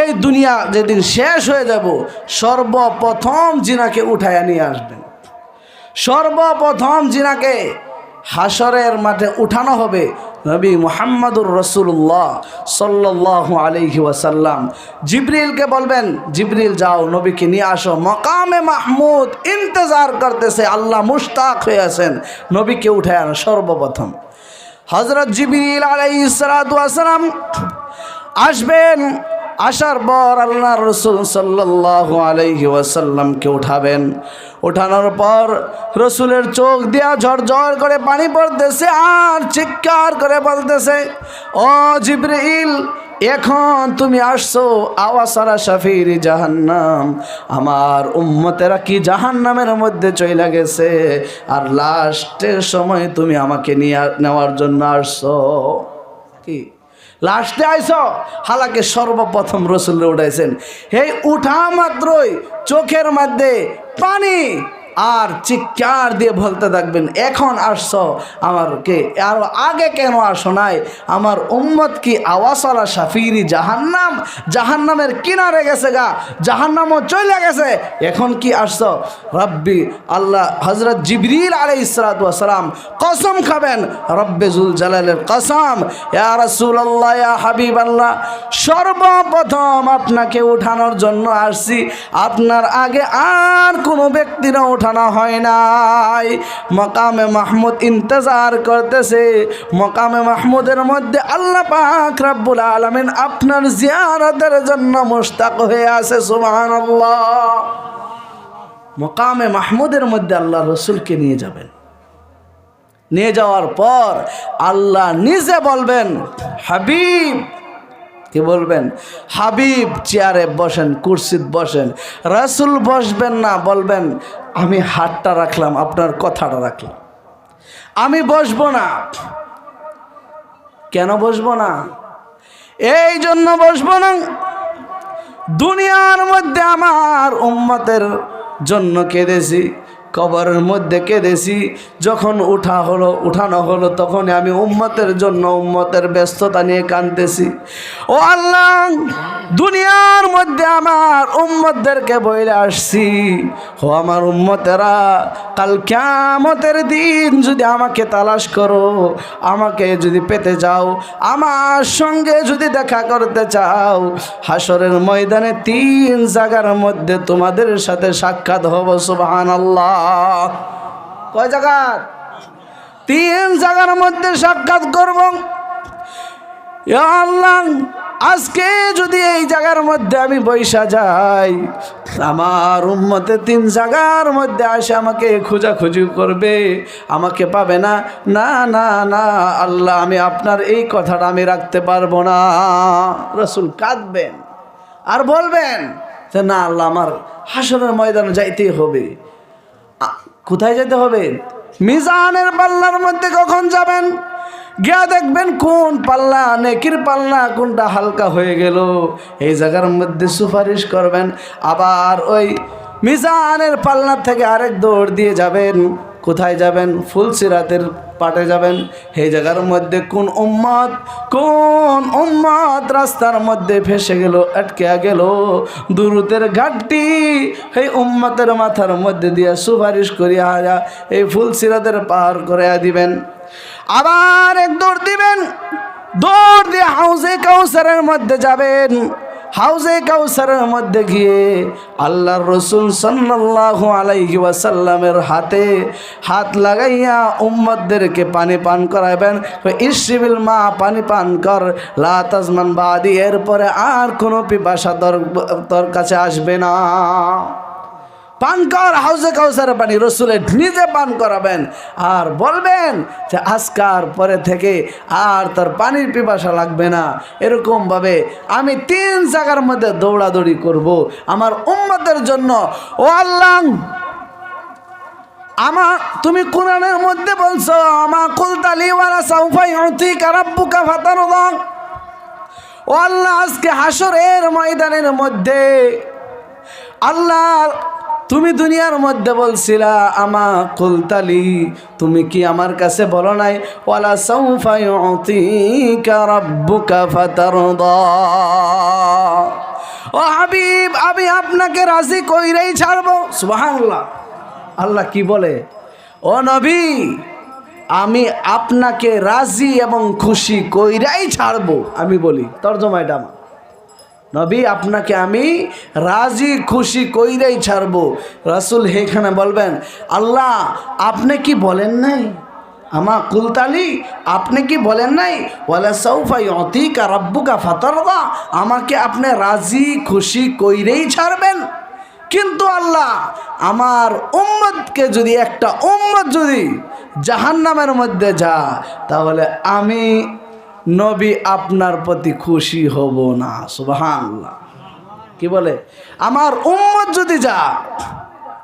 এই দুনিয়া যেদিন শেষ হয়ে যাব, সর্বপ্রথম জিনাকে উঠাইয়া নিয়ে আসবেন। সর্বপ্রথম জিনাকে হাসরের মাঠে উঠানো হবে নবী মোহাম্মদুর রসুল্লাহ সাল্লাহ আলহি ওয়াসাল্লাম। জিবরিলকে বলবেন, জিবরিল, যাও, নবীকে নিয়ে আসো। মকামে মাহমুদ ইন্তজার করতেছে, আল্লাহ মুশতাক হয়ে আছেন। নবীকে উঠে আনো সর্বপ্রথম। হজরত জিবরিল আলাই সালাম আসবেন আসার পর আল্লাহ রসুল সাল্লাহ আলহি ওয়াসাল্লামকে উঠাবেন। ওঠানোর পর রসুলের চোখ দিয়া ঝরঝর করে পানি পড়তেছে আর চিৎকার করে বলতেছে, ও জিব্রিল, এখন তুমি আসছো আওয়াসারা শাফির জাহান্নাম। আমার উম্মতেরা কি জাহান্নামের মধ্যে চলে গেছে? আর লাস্টের সময় তুমি আমাকে নিয়ে, নেওয়ার জন্য আসছো। কি? লাস্টে আইস হালাকে সর্বপ্রথম রসুল উঠাইছেন। এই উঠা মাত্রই চোখের মধ্যে পানি আর চিৎকার দিয়ে বলতে থাকবেন, এখন আসছো আমার কে আর আগে কেন আসো নাই? আমার উম্মত কি আওয়াসালা শাফিরি জাহান্নাম। জাহান্নামের কিনারে গেছে গা, জাহান্নামও চলে গেছে। এখন কি আসছো? রব্বি আল্লাহ হজরত জিবরিল আলাই ইসরাতাম কসম খাবেন। রব্বে জুল জালালের কসম। ইয়া হাবিব আল্লাহ সর্বপ্রথম আপনাকে উঠানোর জন্য আসছি। আপনার আগে আর কোনো ব্যক্তিরা ওঠানো হয় নাই। মকামে মাহমুদ ইন্তজার করতেছে। মকামে মাহমুদের মধ্যে আল্লাহ পাক রাব্বুল আলামিন আপনার জিয়ারতের জন্য মুশতাক হয়ে আছে, সুবহানাল্লাহ। মকামে মাহমুদের মধ্যে আল্লাহ রসুলকে নিয়ে যাবেন। নিয়ে যাওয়ার পর আল্লাহ নিজে বলবেন, হাবিব। কি বলবেন? হাবিব, চেয়ারে বসেন, কুর্সিত বসেন। রাসুল বসবেন না, বলবেন আমি হাতটা রাখলাম, আপনার কথাটা রাখলাম। আমি বসবো না। কেন বসবো না? এই জন্য বসবো না। দুনিয়ার মধ্যে আমার উম্মতের জন্য কেঁদেছি। কবরের মধ্যে কেঁদেছি। যখন উঠা হলো, উঠানো হলো তখন আমি উম্মতের জন্য উম্মতের ব্যস্ততা নিয়ে কাঁদতেছি। ও আল্লাহ, দুনিয়ার মধ্যে আমার উম্মতদেরকে বইলে আসছি। ও আমার উম্মতেরা, কাল ক্যামতের দিন যদি আমাকে তালাশ করো, আমাকে যদি পেতে যাও, আমার সঙ্গে যদি দেখা করতে চাও হাসরের ময়দানে তিন জায়গার মধ্যে তোমাদের সাথে সাক্ষাৎ হব সুবহান আল্লাহ কয় জায়গার তিন জায়গার মধ্যে সাক্ষাৎ করব। আল্লাহ, আজকে যদি এই জায়গার মধ্যে আমি বৈশা যাই, আমার উম্মতে তিন জায়গার মধ্যে আসে আমাকে খোঁজাখুঁজি করবে, আমাকে পাবে না। না না না, আল্লাহ, আমি আপনার এই কথাটা আমি রাখতে পারব না। রসুল কাঁদবেন আর বলবেন যে, না, আল্লাহ, আমার হাসনের ময়দানে যাইতেই হবে। কোথায় যেতে হবে? মিজানের পাল্লার মধ্যে কখন যাবেন? গিয়া দেখবেন কোন পাল্লা, নেকির পাল্লা, কোনটা হালকা হয়ে গেল। এই জায়গার মধ্যে সুপারিশ করবেন। আবার ওই মিজানের পাল্লার থেকে আরেক দৌড় দিয়ে যাবেন। কোথায় যাবেন? ফুলসিরাতের পাটে যাবেন। এই জায়গার মধ্যে কোন উম্মত কোন উম্মত রাস্তার মধ্যে ফেসে গেল, আটকে গেল। দুরুতের ঘাটটি এই উম্মতের মাথার মধ্যে দিয়ে সুপারিশ করিয়া এই ফুলসিরাতের পার করে দিবেন। আবার এক দৌড় দিবেন। দৌড় দিয়ে হাউসে কাউসারের মধ্যে যাবেন। হাউসে কাউসারের মধ্যে গিয়ে আল্লাহর রসুল সাল্লাল্লাহু আলাইহি ওয়াসাল্লামের হাতে হাত লাগাইয়া উম্মদদেরকে পানি পান করাবেন ইসিবিল মা, পানি পান কর লাতাজমান বাদি, এরপরে আর কোনো পিপাসা তোর তোর কাছে আসবে না। পান কর হাউসে কাউসারে পানি রসুলের নিজে পান করাবেন। আর বলবেন যে, আজকার পরে থেকে আর তার পানির পিপাসা লাগবে না। এরকমভাবে আমি তিন জায়গার মধ্যে দৌড়াদৌড়ি করব আমার উম্মতের জন্য। ও আল্লাহ আমার তুমি কোরআনের মধ্যে বলছো আমার কুলতালি ওয়ালা সাউফাই অতি কারাব্বুকা ফাতারুদং। ও আল্লাহ, আজকে হাসরের ময়দানের মধ্যে আল্লাহ তুমি দুনিয়ার মধ্যে বলছিলা, আমা কুলতালি, তুমি কি আমার কাছে বলো নাই? ওয়ালা সৌফা ইউতিকা রাব্বুকা ফাতারদা। ও হাবিব, আমি আপনাকে রাজি কইরাই ছাড়বো। সুবহানাল্লাহ। আল্লাহ কি বলে? ও নবী, আমি আপনাকে রাজি এবং খুশি কইরাই ছাড়বো। আমি বলি তর্জমা এটা আমার নবী, আপনাকে আমি রাজি, খুশি কইরাই ছাড়বো। রাসুল হেখানে বলবেন, আল্লাহ, আপনি কি বলেন নাই? আমা কুলতালি, আপনি কি বলেন নাই? ওয়ালা সৌফাই অতিকা রব্বুকা ফাতরদা, আমাকে আপনি রাজি, খুশি কইরেই ছাড়বেন। কিন্তু আল্লাহ, আমার উম্মতকে যদি, একটা উম্মত যদি জাহান্নামের মধ্যে যা তাহলে আমি নবী আপনার প্রতি খুশি হব না, সুবহানাল্লাহ। কি বলে? আমার উম্মত যদি যা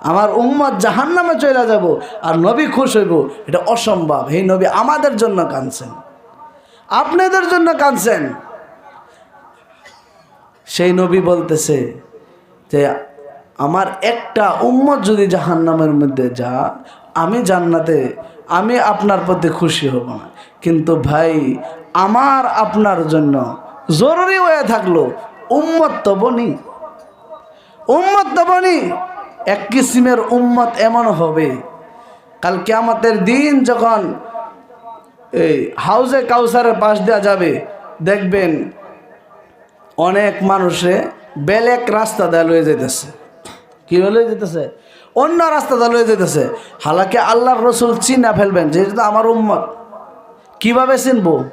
আমার উম্মত জাহান্নামে চলে যাব আর নবী খুশ হইব, এটা অসম্ভব। এই নবী, আমাদের জন্য কাঁদছেন। আপনাদের জন্য কাঁদছেন। সেই নবী বলতেছে যে, আমার একটা উম্মত যদি জাহান্নামের মধ্যে যা আমি জান্নাতে, আমি আপনার প্রতি খুশি হব না। কিন্তু ভাই, আমার আপনার জন্য জরুরি হয়ে থাকল উম্মত তো বনি। উম্মত তো বনি, এক কিসিমের উম্মত এমন হবে। কাল কেয়ামতের দিন যখন এই হাউজে কাউসারের পাশ দেওয়া যাবে, দেখবেন অনেক মানুষে বেলেক রাস্তা দেয়া লয়ে যেতেছে কি লয়ে যেতেছে অন্য রাস্তা দেয়া লয়ে যেতেছে হালাকি আল্লাহর রসুল চিনা ফেলবেন, যেহেতু আমার উম্মত। কীভাবে চিনবো?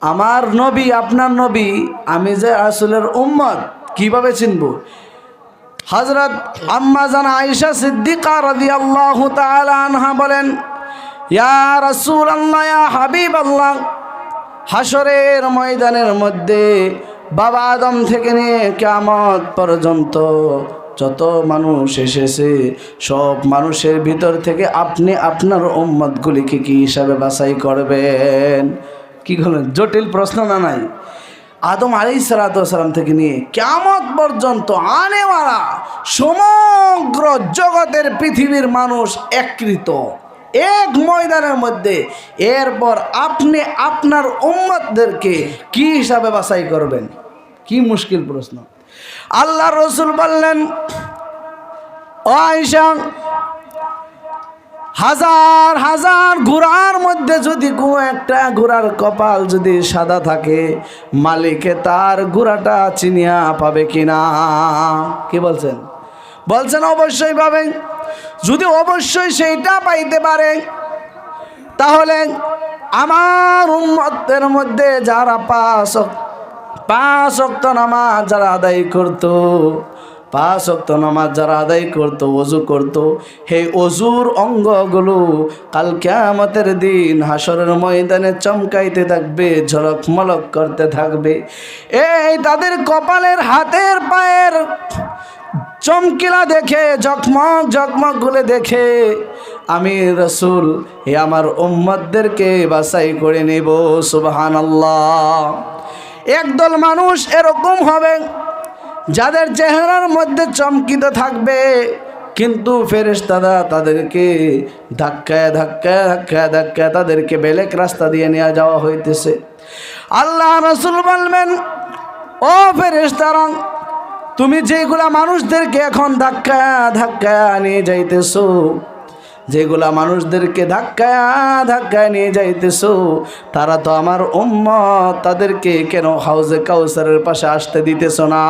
আমার নবী, আপনার নবী, আমি যে রাসুলের উম্মত, কীভাবে চিনবো? হজরত আম্মা জান আয়েশা সিদ্দিকা রাদিয়াল্লাহু তাআলা আনহা বলেন, ইয়া রাসূলুল্লাহ, ইয়া হাবিবাল্লাহ। হাসরের ময়দানের মধ্যে বাবা আদম থেকে নিয়ে কিয়ামত পর্যন্ত যত মানুষ এসেছে, সব মানুষের ভিতর থেকে আপনি আপনার উম্মতগুলিকে কি হিসাবে বাছাই করবেন? কি করলেন জটিল প্রশ্ন না নাই? আদম আলী সালাতাম থেকে নিয়ে কেমত পর্যন্ত আনেওয়ালা সমগ্র জগতের পৃথিবীর মানুষ একৃত। এক ময়দানের মধ্যে এরপর আপনি আপনার উম্মতদেরকে কি হিসাবে বাছাই করবেন? কি মুশকিল প্রশ্ন। আল্লাহ রসুল বললেন, ও হাজার হাজার ঘোড়ার মধ্যে যদি কোনো একটা ঘোড়ার কপাল যদি সাদা থাকে, মালিকে তার ঘোড়াটা চিনিয়া পাবে কিনা? কি বলছেন? বলছেন, অবশ্যই পাবে। যদি অবশ্যই সেইটা পাইতে পারে, তাহলে আমার উন্মতের মধ্যে যারা পাঁচ পাঁচ অক্ত নামাজ যারা আদায় করতো, পাঁচ অক্ত নামাজ যারা আদায় করতো, অজু করতো, সেই অজুর অঙ্গগুলো কাল কেয়ামতের দিন হাসরের ময়দানে চমকাইতে থাকবে ঝলক মলক করতে থাকবে। এই তাদের কপালের, হাতের পায়ের চমকিলা দেখে, ঝকমক ঝকমক গুলে দেখে আমি রসুল, এ আমার উম্মতদেরকে বাছাই করে নেব সুবহান একদল মানুষ এরকম হবে, যাদের চেহারার মধ্যে চমকিত থাকবে। কিন্তু ফেরেশতারা তাদেরকে ধাক্কায় ধাক্কায় ধাক্কায় ধাক্কায় তাদেরকে বেলেক রাস্তা দিয়ে নিয়ে যাওয়া হইতেছে। আল্লাহ রসুল বলবেন, ও ফেরেশতারা, তুমি যেগুলা মানুষদেরকে এখন ধাক্কা ধাক্কা নিয়ে যাইতেছো যেগুলা মানুষদেরকে ধাক্কায় ধাক্কায় নিয়ে যাইতেছো, তারা তো আমার উম্মত, তাদেরকে কেন হাউজে কাউসারের পাশে আসতে দিতেছ না?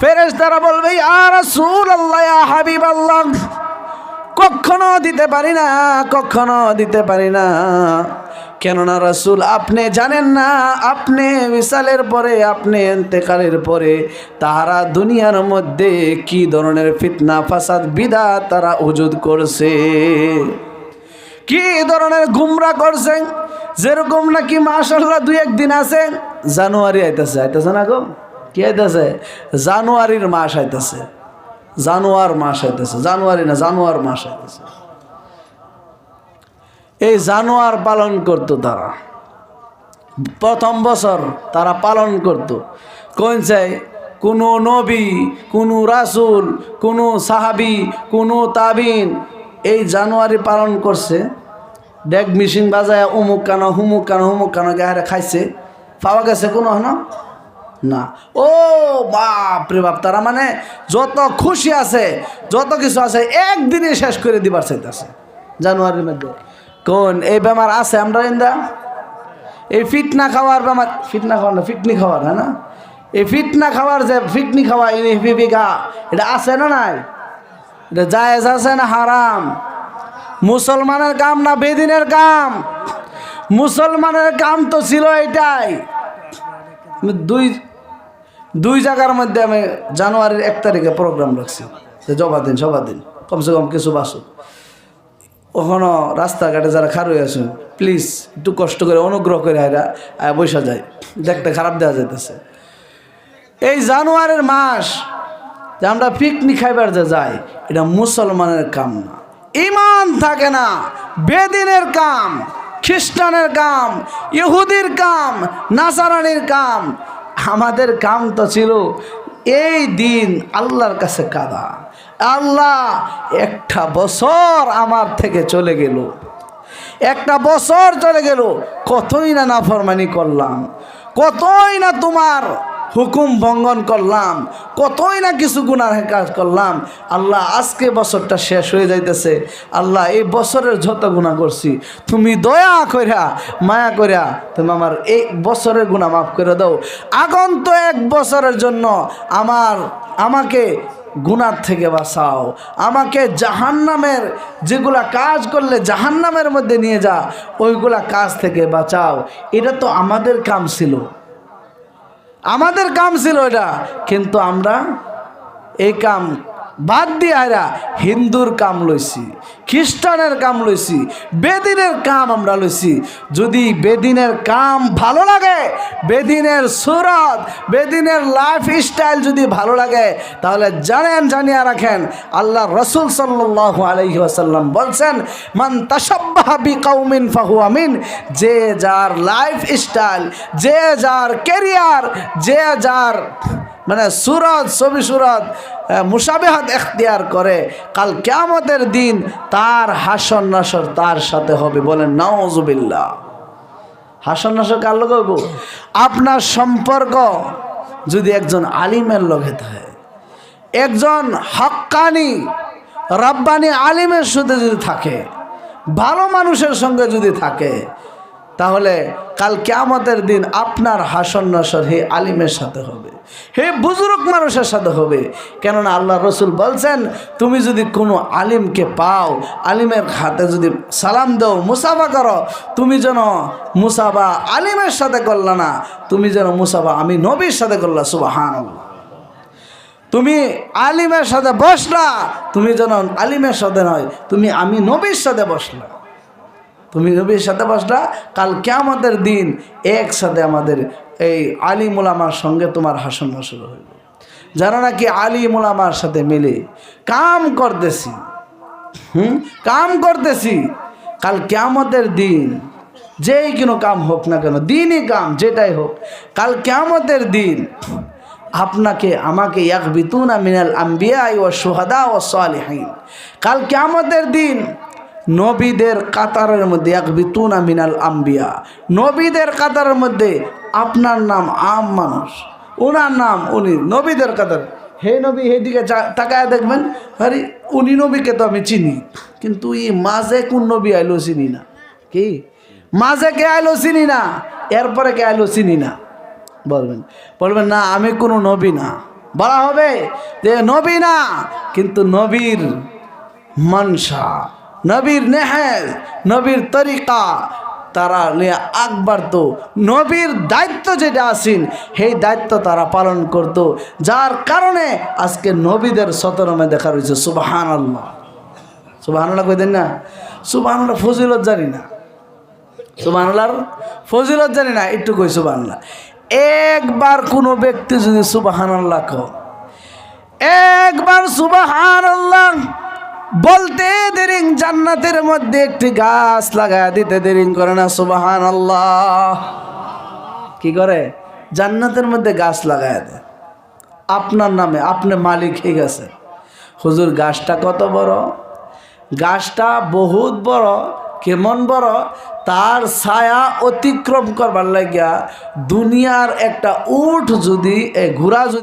ফেরেস তারা বলবে আর সুর আল্লাহ হাবিব আল্লাহ কখনো দিতে পারি না, কখনো দিতে পারি না। কেননা রাসূল আপনি জানেন না, আপনি বিশালের পরে, আপনি এতেকালের পরে তারা দুনিয়ার মধ্যে কি ধরনের ফিতনা, ফাসাদ বিদা তারা উজুদ করছে? কি ধরনের গুমরা করছেন? যেরকম নাকি মাসাল্লাহ দুই একদিন আছে, জানুয়ারি আইতেছে আইতেছে না গো? কি আইতেছে? জানুয়ারির মাস আইতেছে। জানুয়ার মাস আইতেছে, জানুয়ারি না, জানুয়ার মাস আইতেছে। এই জানুয়ার পালন করত তারা। প্রথম বছর তারা পালন করত। কোন চাই? কোনো নবী, কোনো রাসুল, কোনো সাহাবি, কোনো তাবিন এই জানুয়ারি পালন করছে। ডেক মেশিন বাজায়, অমুক কানো, হুমুক কানো হুমুক কানো গায়ে খাইছে। পাওয়া গেছে কোনো হন না? ও বাপ রে বাপ, তারা মানে যত খুশি আছে, যত কিছু আছে, একদিনে শেষ করে দিবার চাইতেছে জানুয়ারির মধ্যে। কোন? এই বেমার আছে, আমরা ইন্দা? এই ফিটনা খাওয়ার বেমার, ফিটনা খাওয়ার না, ফিটনি খাওয়ার হ্যাঁ না? এই ফিটনা খাওয়ার যে ফিটনি খাওয়া বিবিকা এটা আছে না নাই? এটা জায়েজ আছে না হারাম? মুসলমানের কাম না বেদিনের কাম? মুসলমানের কাম তো ছিল এটাই। দুই দুই জায়গার মধ্যে আমি জানুয়ারির এক তারিখে প্রোগ্রাম রাখছি। যে জবা দিন সবা দিন। কমসে কম কিছু বাসু ওখানো রাস্তাঘাটে যারা খারুই আছেন প্লিজ একটু কষ্ট করে অনুগ্রহ করে এরা বৈশা যায়। দেখতে খারাপ দেওয়া যাইতেছে। এই জানুয়ারির মাস যে আমরা পিকনিক খাইবার যে যাই, এটা মুসলমানের কাম না। ইমান থাকে না, বেদিনের কাম, খ্রিস্টানের কাম, ইহুদির কাম, নাসারানির কাম। আমাদের কাম তো ছিল এই দিন আল্লাহর কাছে কাদা। আল্লাহ একটা বছর আমার থেকে চলে গেল। একটা বছর চলে গেল। কতই না না ফরমানি করলাম। কতই না তোমার হুকুম ভঙ্গন করলাম, কতই না কিছু গুণার কাজ করলাম, আল্লাহ আজকে বছরটা শেষ হয়ে যাইতেছে, আল্লাহ এই বছরের যত গুণা করছি, তুমি দয়া কইরা, মায়া কইরা, তুমি আমার এই বছরের গুণা মাফ করে দাও। আগন্ত এক বছরের জন্য আমার, আমাকে গুনার থেকে বাঁচাও, আমাকে জাহান্নামের যেগুলা কাজ করলে জাহান্নামের মধ্যে নিয়ে যা, ওইগুলা কাজ থেকে বাঁচাও। এটা তো আমাদের কাম ছিল। আমাদের কাম ছিল এটা। কিন্তু আমরা এই কাম বাদ দিয়ে আয়রা হিন্দুর কাম লইছি, খ্রিস্টানের কাম লইছি, বেদিনের কাম আমরা লইছি। যদি বেদিনের কাম ভালো লাগে, বেদিনের সুরত, বেদিনের লাইফ স্টাইল যদি ভালো লাগে, তাহলে জানেন, জানিয়া রাখেন আল্লাহ রসুল সাল্লাহ আলহি আসাল্লাম বলছেন, মান তাসাব্বাহাবি কাউমিন ফাহু আমিন যে যার লাইফ স্টাইল যে যার কেরিয়ার যে যার মানে সুরত, ছবি সুরত মুসাবেহাত এখতিয়ার করে। কাল কেয়ামতের দিন তার হাসন নাসর তার সাথে হবে বলেন নওজুবিল্লা হাসন নাসর কার লোক হইব? আপনার সম্পর্ক যদি একজন আলিমের লগে থাকে, একজন হক্কানি, রব্বানি আলিমের সাথে যদি থাকে, ভালো মানুষের সঙ্গে যদি থাকে তাহলে কাল কেয়ামতের দিন আপনার হাসন নসর হে আলিমের সাথে হবে, হে বুজুর্গ মানুষের সাথে হবে। কেননা আল্লাহ রসুল বলছেন, তুমি যদি কোনো আলিমকে পাও, আলিমের হাতে যদি সালাম দাও, মুসাফা করো, তুমি যেন মুসাফা আলিমের সাথে করলা না, তুমি যেন মুসাফা আমি নবীর সাথে করলা সুবাহান তুমি আলিমের সাথে বসলা, তুমি যেন আলিমের সাথে নয়, তুমি আমি নবীর সাথে বসলা। তুমি নবীর সাথে বসলা, কাল কেমতের দিন একসাথে আমাদের এই আলী মোলামার সঙ্গে তোমার হাসন শুরু হইল। যারা নাকি আলী মোলামার সাথে মিলে কাম করতেছি, হুম? কাম করতেছি, কাল কেমতের দিন যেই কোনো কাম হোক না কেন, দিনই কাম, যেটাই হোক, কাল কেমতের দিন আপনাকে, আমাকে এক বিতুনা মিনাল আম্বিয়া ও সোহাদা ও সালিহাইন কাল কেমতের দিন নবীদের কাতারের মধ্যে এক বিতুনা মিনাল আম্বিয়া। নবীদের কাতারের মধ্যে আপনার নাম আম মানুষ, ওনার নাম উনি, নবীদের কাতার। হে নবী দিকে তাকায় দেখবেন, আরে উনি নবীকে তো আমি চিনি, কিন্তু ই মাঝে কোন নবী আইলো চিনি না? কি? মাঝে কে আইলো চিনি না? এরপরে কে আইলো চিনি না? বলবেন। বলবেন, না, আমি কোনো নবী না। বলা হবে যে, নবী না। কিন্তু নবীর মনসা নবীর নেহেজ নবীর তরিকা, তারা আকবার তো নবীর দায়িত্ব যেটা আসিন সেই দায়িত্ব তারা পালন করত। যার কারণে আজকে নবীদের সতরমে দেখা রয়েছে সুবাহান আল্লাহ সুবাহান আল্লাহ কই দেন না? সুবাহান আল্লাহ ফজিলত জানি না। সুবাহান আল্লাহর ফজিলত জানি না, একটু কই সুবাহান আল্লাহ একবার কোনো ব্যক্তি যদি সুবাহান আল্লাহ কো একবার সুবাহান আল্লাহ বলতে দেরিং জান্নাতের মধ্যে একটি গাছ লাগায় দিতে দেরিং করে না সুবাহান আল্লাহ কি করে? জান্নাতের মধ্যে গাছ লাগায় দেয়। আপনার নামে আপনি মালিক হয়ে গেছে। হুজুর, গাছটা কত বড়? গাছটা বহুত বড়, কেমন বড়? তার ছায়া অতিক্রম করবার লাগিয়া দুনিয়ার একটা উঠ যদি ঘোড়া যদি